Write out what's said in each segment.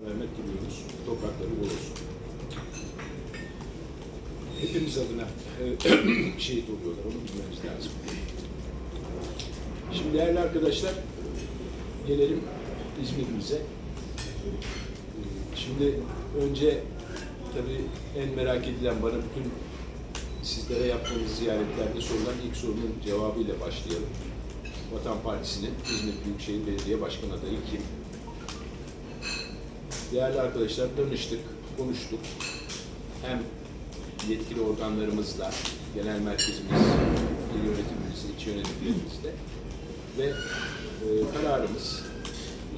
Rahmet diliyoruz. Toprakları bol olsun. Hepimiz adına şehit oluyorlar. Onu bilmemiz lazım. Şimdi değerli arkadaşlar gelelim İzmir'imize. Şimdi önce tabii en merak edilen bana bütün sizlere yaptığımız ziyaretlerde sorulan ilk sorunun cevabıyla başlayalım. Vatan Partisi'nin İzmir Büyükşehir Belediye Başkanı adayı kim? Değerli arkadaşlar danıştık, konuştuk. Hem yetkili organlarımızla, genel merkezimiz, il yönetimimizle, iç yönetimlerimizle ve e, kararımız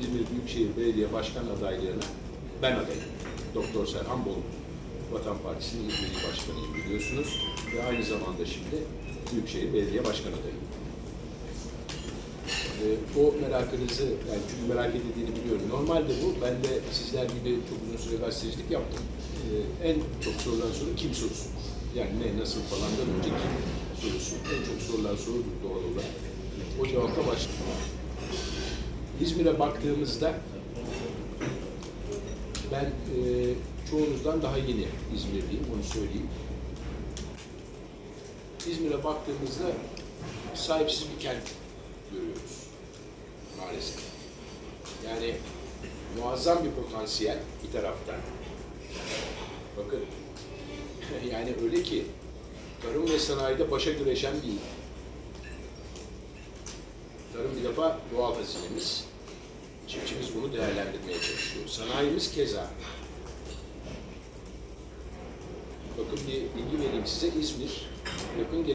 İzmir Büyükşehir Belediye Başkan adaylığına ben adayım. Doktor Serhan Bolu. Vatan Partisi'nin İzmir Başkanıyım biliyorsunuz. Ve aynı zamanda şimdi Büyükşehir Belediye Başkan adayım. Ee, o merakınızı, yani çünkü merak edildiğini biliyorum. Normalde bu, ben de sizler gibi çok uzun süre gazetecilik yaptım. Ee, en çok sorulan soru kim sorusu. Yani ne, nasıl falandan önce kim sorusu. En çok sorulan sorudur doğal olarak. O cevapla başlayalım. İzmir'e baktığımızda ben e, çoğunuzdan daha yeni İzmirliyim, onu söyleyeyim. İzmir'e baktığımızda sahipsiz bir kent görüyoruz maalesef. Yani muazzam bir potansiyel bir taraftan. Bakın yani öyle ki tarım ve sanayide başa güreşen bir. Tarım bir defa doğal hazinemiz. Çiftçimiz bunu değerlendirmeye çalışıyor. Sanayimiz keza. Bakın bir bilgi vereyim size. İzmir yakın